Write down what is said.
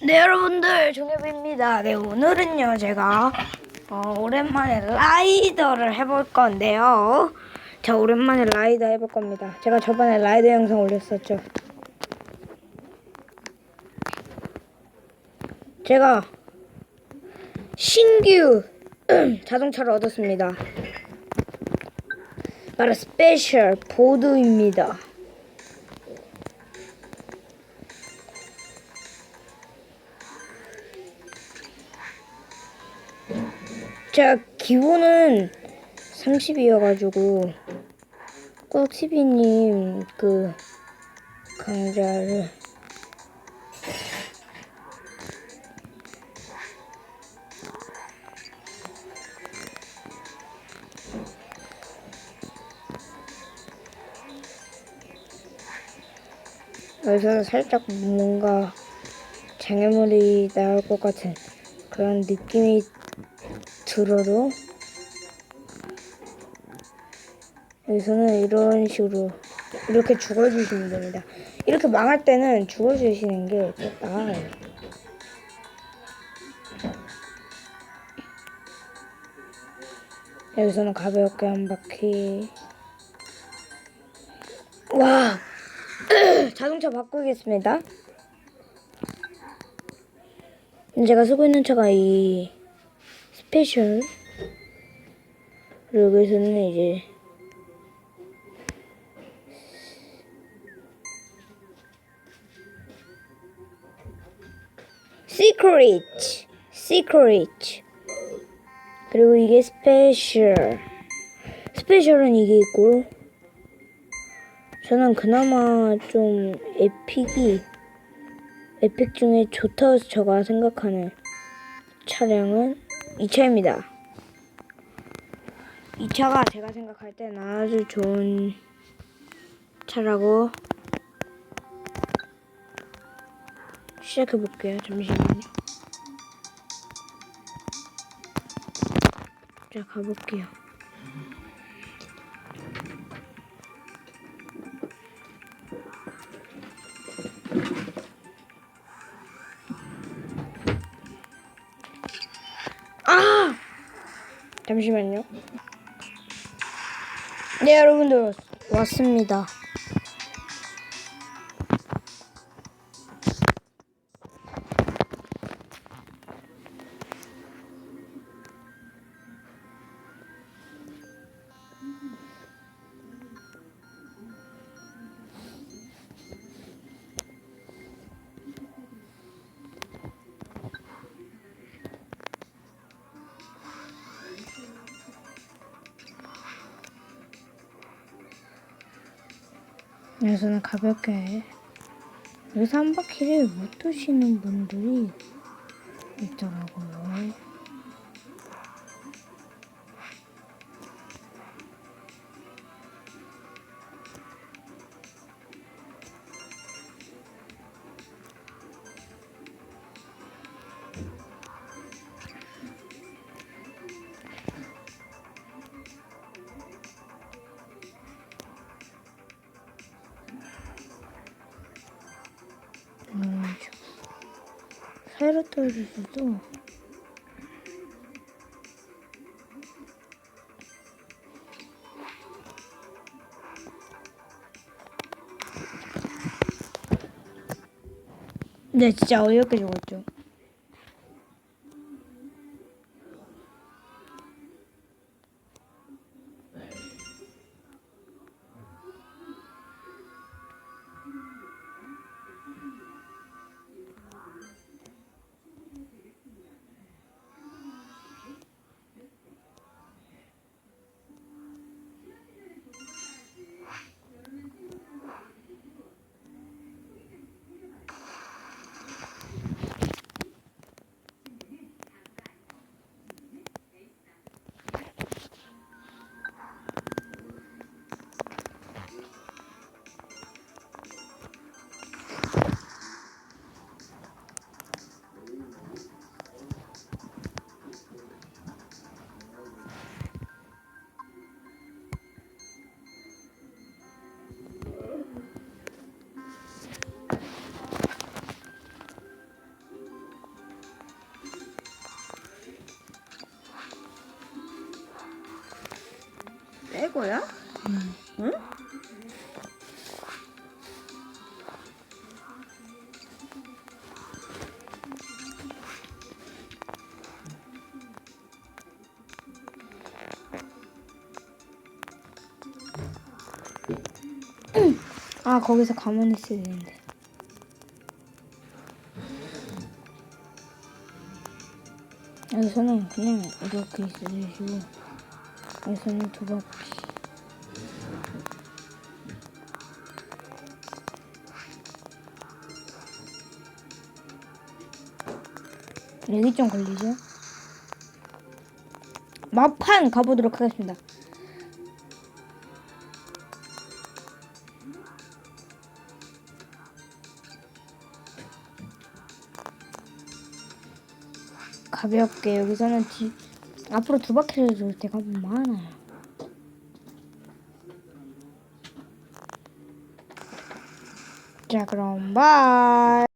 네 여러분들 종엽입니다. 네 오늘은요 제가 어, 오랜만에 라이더를 해볼 건데요. 자 오랜만에 라이더 해볼 겁니다. 제가 저번에 라이더 영상 올렸었죠. 제가 신규 자동차를 얻었습니다. 바로 스페셜 보드입니다. 제가 기본은 30이어가지고 꼭 TV님 그 강좌를 여기서는 살짝 뭔가 장애물이 나올 것 같은 그런 느낌이 들어도 여기서는 이런 식으로 이렇게 죽어주시면 됩니다. 이렇게 망할 때는 죽어주시는 게더 나아요. 여기서는 가볍게 한 바퀴 와 자동차 바꾸겠습니다. 제가 쓰고 있는 차가 이 스페셜. 그리고 여기서는 이제 시크릿 시크릿 그리고 이게 스페셜. 스페셜은 이게 있고 저는 그나마 좀 에픽이 에픽 중에 좋다고 제가 생각하는 차량은 이 차입니다. 이 차가 제가 생각할 땐 아주 좋은 차라고 시작해 볼게요. 잠시만요. 자, 가볼게요. 아! 잠시만요. 네, 여러분들 왔습니다. 여기서는 가볍게 여기서 한 바퀴를 못 도시는 분들이 있더라고요. 새로 떨어져도 네, 진짜 어이없게 죽었죠. 최고야? 응? 아 거기서 가만히 있어야 되는데. 여기서는 그냥 이렇게 있으시고 여기서는 두 바퀴. 렉이 좀 걸리죠? 막판 가보도록 하겠습니다. 가볍게 여기서는 뒤 앞으로 두 바퀴를 돌 때가 많아요. 자 그럼 바이.